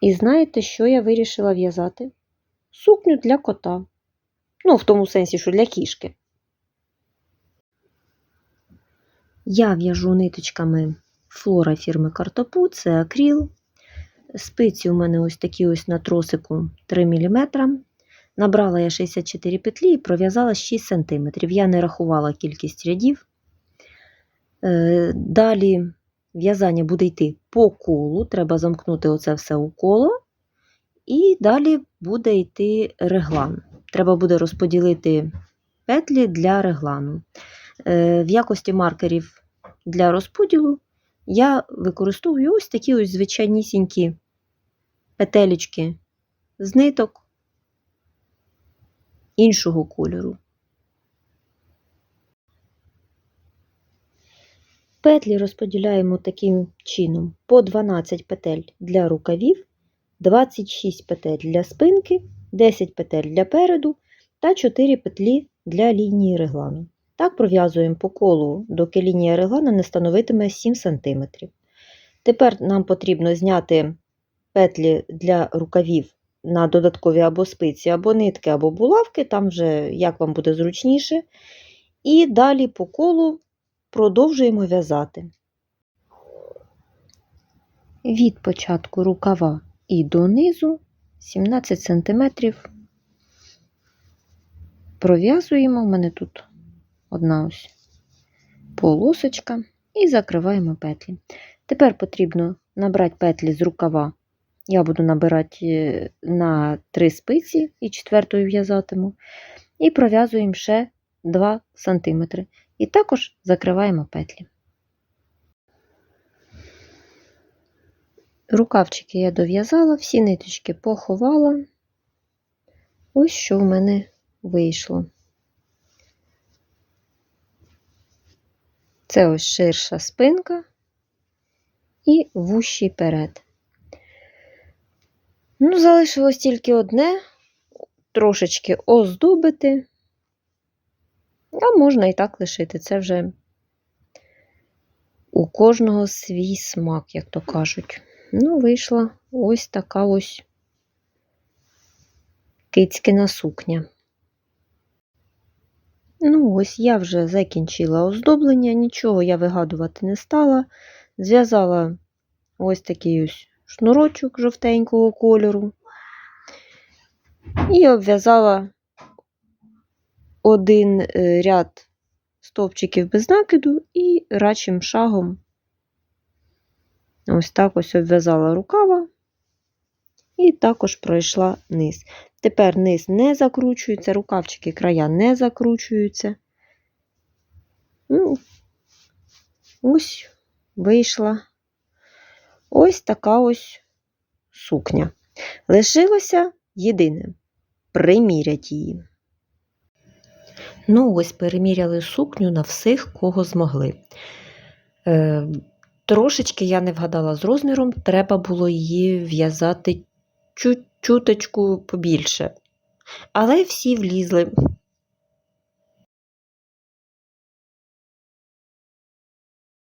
І знаєте, що я вирішила в'язати? Сукню для кота. Ну, в тому сенсі, що для кішки. Я в'яжу ниточками флора фірми Картопу, це акріл. Спиці у мене ось такі ось на тросику 3 мм. Набрала я 64 петлі і пров'язала 6 см. Я не рахувала кількість рядів. Е, Далі в'язання буде йти по колу, треба замкнути оце все у коло. І далі буде йти реглан. Треба буде розподілити петлі для реглану. Е, В якості маркерів для розподілу я використовую ось такі ось звичайнісінькі петелечки з ниток іншого кольору. Петлі розподіляємо таким чином: по 12 петель для рукавів, 26 петель для спинки, 10 петель для переду та 4 петлі для лінії реглану. Так пров'язуємо по колу, доки лінія реглану не становитиме 7 см. Тепер нам потрібно зняти петлі для рукавів на додаткові або спиці, або нитки, або булавки, там вже як вам буде зручніше. І далі по колу продовжуємо в'язати. Від початку рукава і донизу 17 см пров'язуємо, у мене тут одна ось полосочка, і закриваємо петлі. Тепер потрібно набрати петлі з рукава. Я буду набирати на 3 спиці і четвертою в'язатиму, і пров'язуємо ще 2 см. І також закриваємо петлі. Рукавчики я дов'язала, всі ниточки поховала. Ось що в мене вийшло. Це ось ширша спинка і вущий перед. Ну, залишилось тільки одне, трошечки оздобити, а можна і так лишити. Це вже у кожного свій смак, як то кажуть. Ну, вийшла ось така ось кицькина сукня. Ну, ось я вже закінчила оздоблення, нічого я вигадувати не стала. Зв'язала ось такий ось шнурочок жовтенького кольору і обв'язала один е, ряд стовпчиків без накиду і рачим шагом ось так ось обв'язала рукава і також пройшла низ. Тепер низ не закручується, рукавчики края не закручуються. Ну, Ось вийшла ось така ось сукня. Лишилося єдине приміряти її. Ну, ось переміряли сукню на всіх, кого змогли. Е, Трошечки я не вгадала з розміром, треба було її в'язати чуть-чуточку побільше. Але всі влізли.